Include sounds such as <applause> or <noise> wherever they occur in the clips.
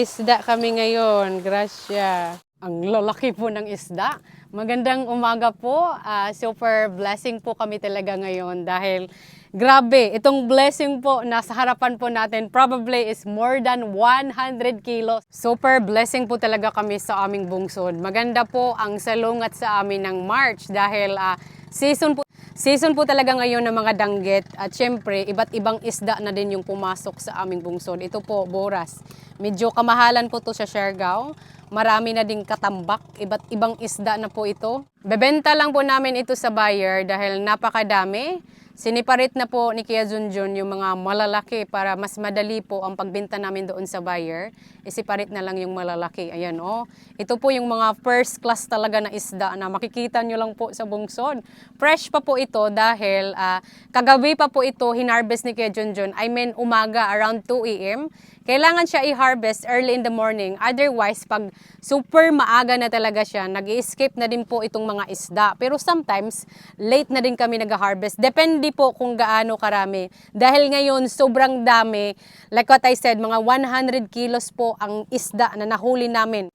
Isda kami ngayon. Gracia. Ang lalaki po ng isda. Magandang umaga po. Ah, super blessing po kami talaga ngayon dahil grabe, itong blessing po nasa harapan po natin probably is more than 100 kilos. Super blessing po talaga kami sa aming bungsod. Maganda po ang salungat sa amin ng March dahil ah, season po Season po talaga ngayon ng mga danggit at syempre iba't ibang isda na din yung pumasok sa aming bungsod. Ito po, boras. Medyo kamahalan po to sa Siargao. Marami na ding katambak, iba't ibang isda na po ito. Bebenta lang po namin ito sa buyer dahil napakadami. Siniparit na po ni Kuya Junjun yung mga malalaki para mas madali po ang pagbenta namin doon sa buyer. Isiparit na lang yung malalaki. Ayan oh. Ito po yung mga first class talaga na isda na makikita nyo lang po sa bungsod. Fresh pa po ito dahil ah, kagabi pa po ito hinarvest ni Kuya Junjun. I mean umaga around 2 a.m. Kailangan siya i-harvest early in the morning. Otherwise, pag super maaga na talaga siya, nag escape na din po itong mga isda. Pero sometimes, late na din kami nag-harvest. Depende po kung gaano karami. Dahil ngayon, sobrang dami. Like what I said, mga 100 kilos po ang isda na nahuli namin.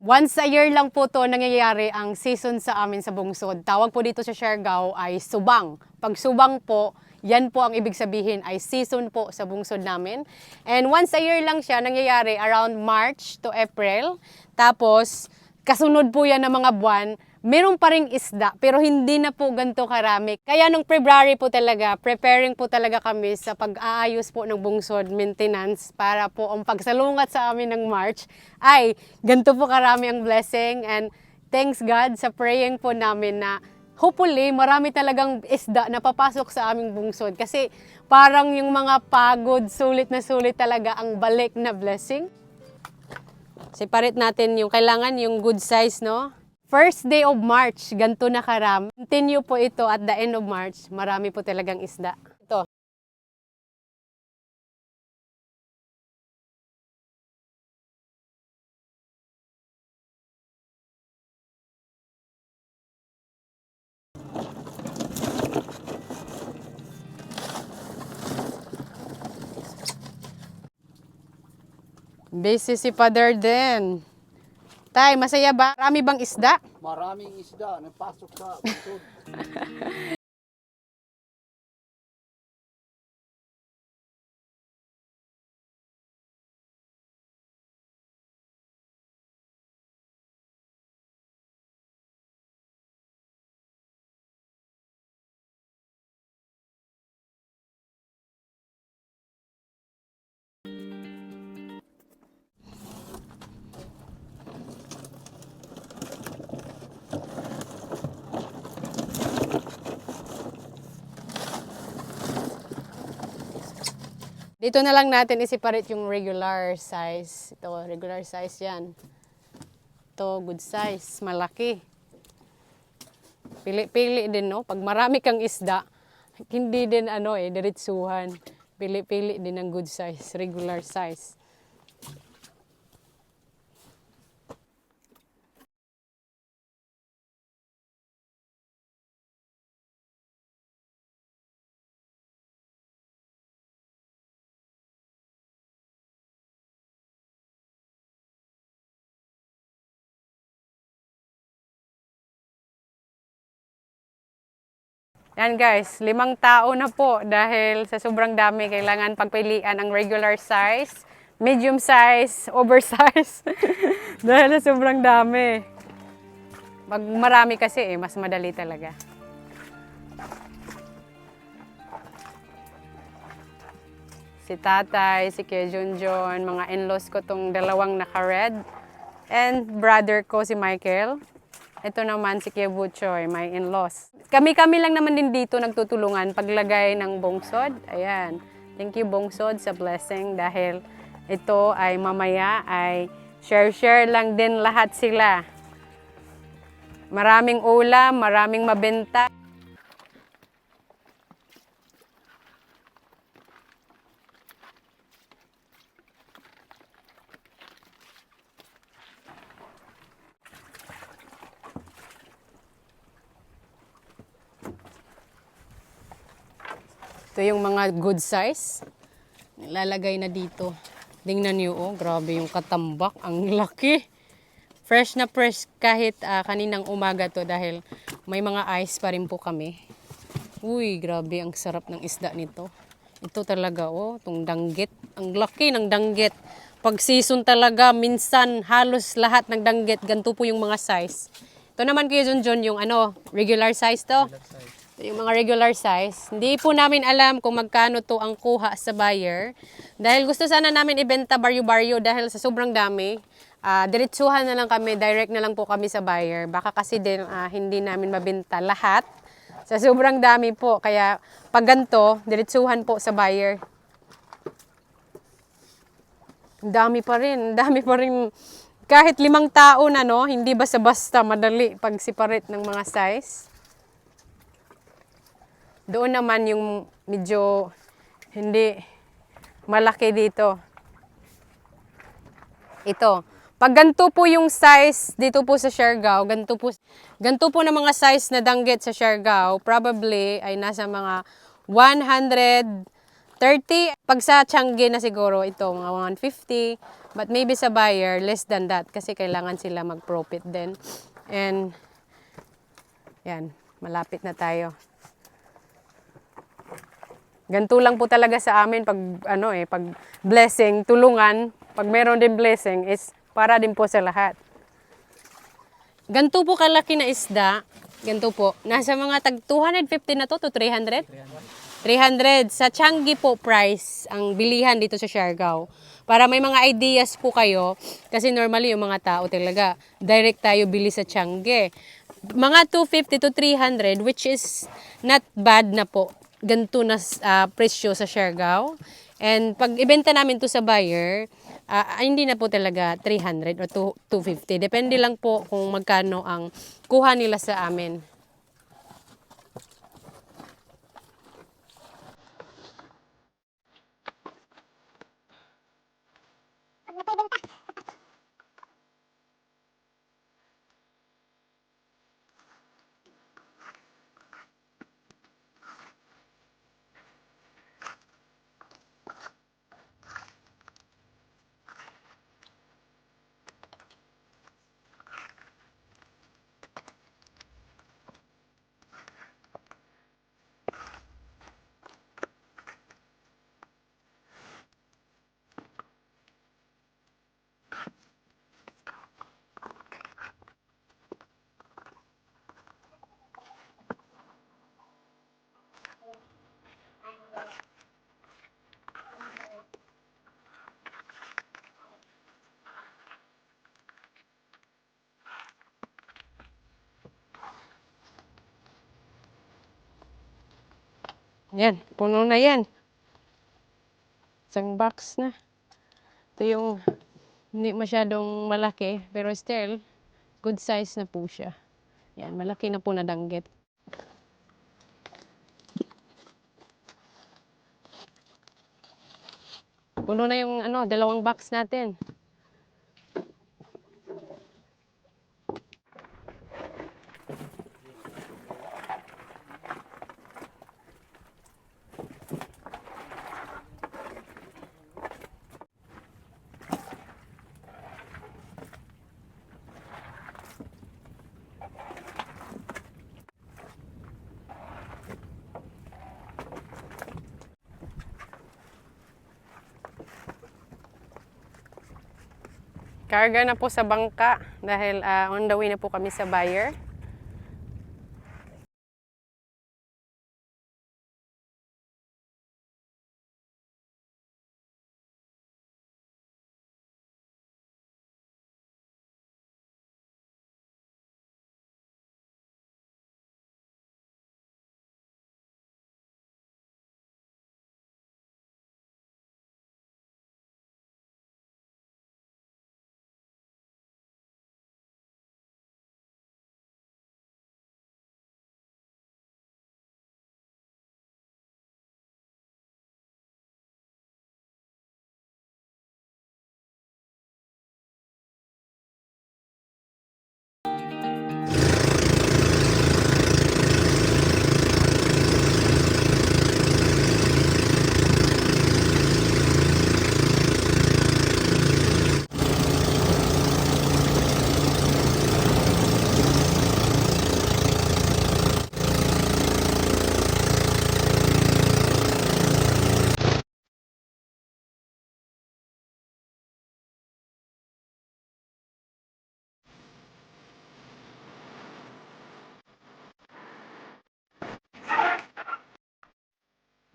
Once a year lang po to nangyayari ang season sa amin sa Bungsod. Tawag po dito sa Siargao ay subang. Pag subang po, yan po ang ibig sabihin ay season po sa bungsod namin. And once a year lang siya nangyayari around March to April. Tapos, kasunod po yan ng mga buwan, meron pa ring isda, pero hindi na po ganito karami. Kaya nung February po talaga, preparing po talaga kami sa pag-aayos po ng bungsod maintenance para po ang pagsalungat sa amin ng March ay ganito po karami ang blessing and thanks God sa praying po namin na hopefully marami talagang isda na papasok sa aming bungsod kasi parang yung mga pagod, sulit na sulit talaga ang balik na blessing. Separate natin yung kailangan yung good size, no? First day of March, ganito na karam. Continue po ito at the end of March, marami po talagang isda. Busy si Father din. Tay, masaya ba? Marami bang isda? Maraming isda na pasok sa bukod. <laughs> Dito na lang natin isiparate yung regular size. Ito, regular size yan. Ito, good size. Malaki. Pili-pili din, no? Pag marami kang isda, hindi din ano eh, diretsuhan. Pili-pili din ng good size, regular size. Yan guys, limang tao na po dahil sa sobrang dami kailangan pagpilian ang regular size, medium size, <laughs> oversize. <laughs> dahil sa sobrang dami. Pag marami kasi eh, mas madali talaga. Si tatay, si Kuya Junjun, mga in-laws ko tong dalawang naka-red. And brother ko si Michael. Ito naman si Kuya Butchoy, my in-laws. Kami-kami lang naman din dito nagtutulungan paglagay ng bungsod. Ayan. Thank you bungsod sa blessing dahil ito ay mamaya ay share-share lang din lahat sila. Maraming ulam, maraming mabenta. Ito yung mga good size. Nilalagay na dito. Tingnan niyo, oh, grabe yung katambak. Ang laki. Fresh na fresh kahit ah, kaninang umaga to dahil may mga ice pa rin po kami. Uy, grabe ang sarap ng isda nito. Ito talaga, oh, itong danggit. Ang laki ng danggit. Pag season talaga, minsan halos lahat ng danggit, ganito po yung mga size. Ito naman kayo John John, yung ano, regular size to. Ito yung mga regular size. Hindi po namin alam kung magkano to ang kuha sa buyer. Dahil gusto sana namin ibenta baryo-baryo dahil sa sobrang dami. Ah, diretsuhan na lang kami, direct na lang po kami sa buyer. Baka kasi din ah, hindi namin mabenta lahat. Sa sobrang dami po. Kaya pag ganito, diretsuhan po sa buyer. Dami pa rin. Dami pa rin. Kahit limang tao na, no? Hindi basta-basta madali pag separate ng mga size. Doon naman yung medyo hindi malaki dito. Ito. Pag ganito po yung size dito po sa Siargao, ganito po, ganito po na mga size na danggit sa Siargao, probably ay nasa mga 130. Pag sa Changi na siguro ito, mga 150. But maybe sa buyer, less than that kasi kailangan sila mag-profit din. And, yan, malapit na tayo. Ganito lang po talaga sa amin pag ano eh, pag blessing, tulungan, pag meron din blessing is para din po sa lahat. Ganito po kalaki na isda, ganito po, nasa mga tag 250 na to to 300? 300. Sa Changi po price ang bilihan dito sa Siargao. Para may mga ideas po kayo, kasi normally yung mga tao talaga, direct tayo bili sa Changi. Mga 250 to 300, which is not bad na po. Ganito na ah, presyo sa Siargao. And pag ibenta namin to sa buyer, ah, hindi na po talaga 300 or 250. Depende lang po kung magkano ang kuha nila sa amin. Yan, puno na yan. Isang box na. Ito yung hindi masyadong malaki, pero still, good size na po siya. Yan, malaki na po na danggit. Puno na yung ano, dalawang box natin. Karga na po sa bangka dahil ah, on the way na po kami sa buyer.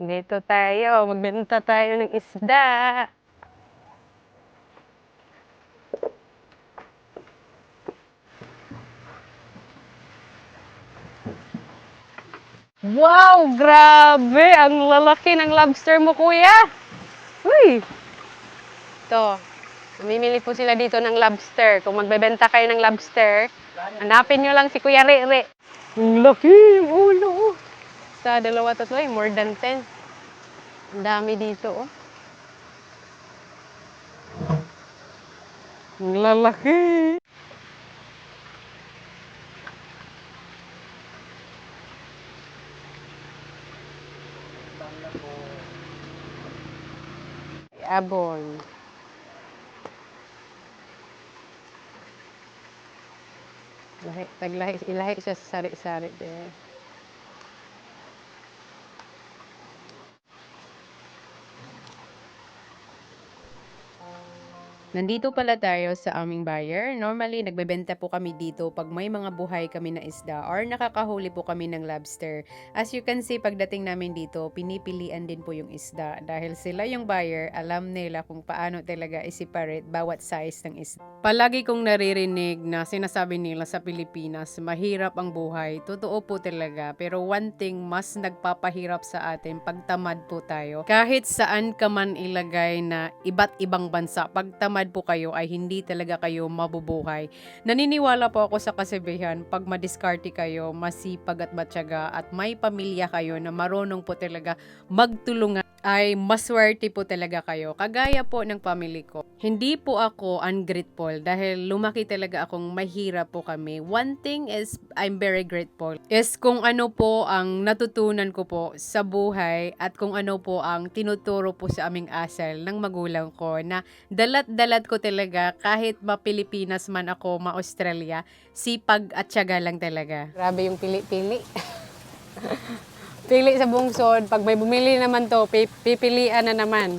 Dito tayo, magbenta tayo ng isda. Wow, grabe! Ang lalaki ng lobster mo, kuya! Uy! Ito, mamimili po sila dito ng lobster. Kung magbebenta kayo ng lobster, hanapin nyo lang si Kuya Rere. Ang laki yung ulo, oh. Sa dalawa tatlo, eh, more than 10. Ang dami dito, oh. Ang lalaki. Abon. Lahi, taglahi, ilahi siya sa sari-sari din. Nandito pala tayo sa aming buyer. Normally, nagbebenta po kami dito pag may mga buhay kami na isda or nakakahuli po kami ng lobster. As you can see, pagdating namin dito, pinipilian din po yung isda. Dahil sila yung buyer, alam nila kung paano talaga i-separate bawat size ng isda. Palagi kong naririnig na sinasabi nila sa Pilipinas, mahirap ang buhay. Totoo po talaga. Pero one thing, mas nagpapahirap sa atin pagtamad po tayo. Kahit saan ka man ilagay na iba't ibang bansa, pagtamad po kayo ay hindi talaga kayo mabubuhay. Naniniwala po ako sa kasabihan, pag madiskarte kayo, masipag at matyaga at may pamilya kayo na marunong po talaga magtulungan ay maswerte po talaga kayo. Kagaya po ng family ko. Hindi po ako ungrateful dahil lumaki talaga akong mahirap po kami. One thing is I'm very grateful is kung ano po ang natutunan ko po sa buhay at kung ano po ang tinuturo po sa aming asal ng magulang ko na dalat-dalat ko talaga kahit ma-Pilipinas man ako, ma-Australia, sipag at tiyaga lang talaga. Grabe yung pili-pili. <laughs> Pili sa bungsod. Pag may bumili naman to, pi- pipilian na naman.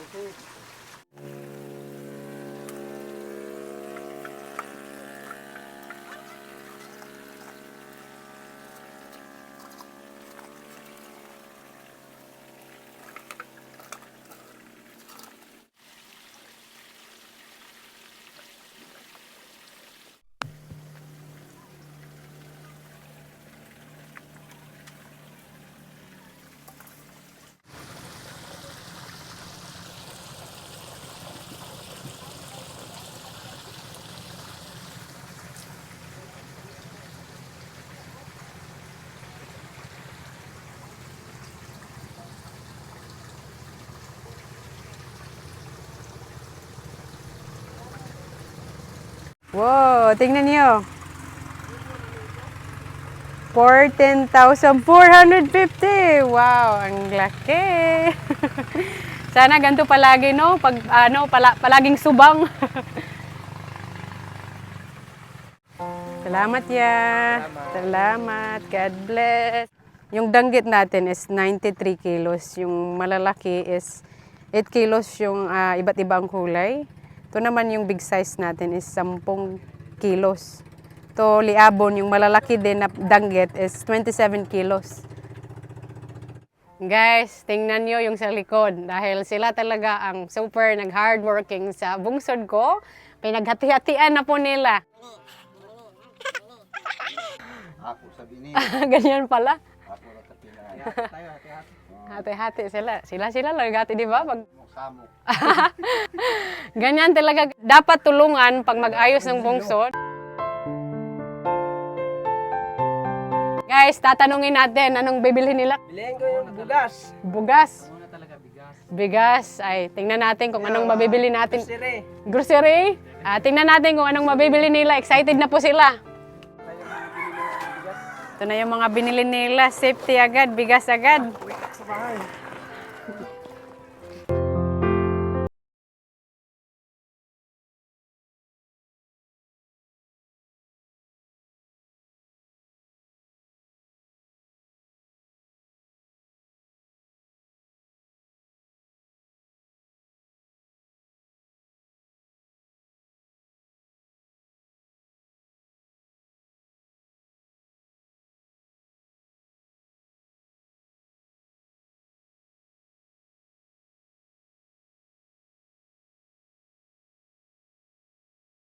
Mm-hmm. Wow, tingnan niyo. 14,450. Wow, ang laki. <laughs> Sana ganito palagi, no? Pag, ano, pala, palaging subang. <laughs> Salamat ya. Salamat. God bless. Yung danggit natin is 93 kilos. Yung malalaki is 8 kilos yung ah, iba't ibang kulay. Ito naman yung big size natin is 10 kilos. To liabon, yung malalaki din na danggit is 27 kilos. Guys, tingnan nyo yung sa likod dahil sila talaga ang super nag-hardworking sa bungsod ko. Pinaghati-hatian na po nila. Ako sabi ni, <laughs> Ganyan pala. ako na. <laughs> Hati-hati sila. Sila-sila lang hati, di ba? Pag <laughs> ganyan talaga. Dapat tulungan pag mag-ayos ng bungsod. Guys, tatanungin natin anong bibili nila. Bilhin ko yung bugas. Bugas. Muna talaga bigas. Bigas. Ay, tingnan natin kung anong mabibili natin. Sire. Grocery. Ah, tingnan natin kung anong mabibili nila. Excited na po sila. Ito na yung mga binili nila. Safety agad, bigas agad. Bahay.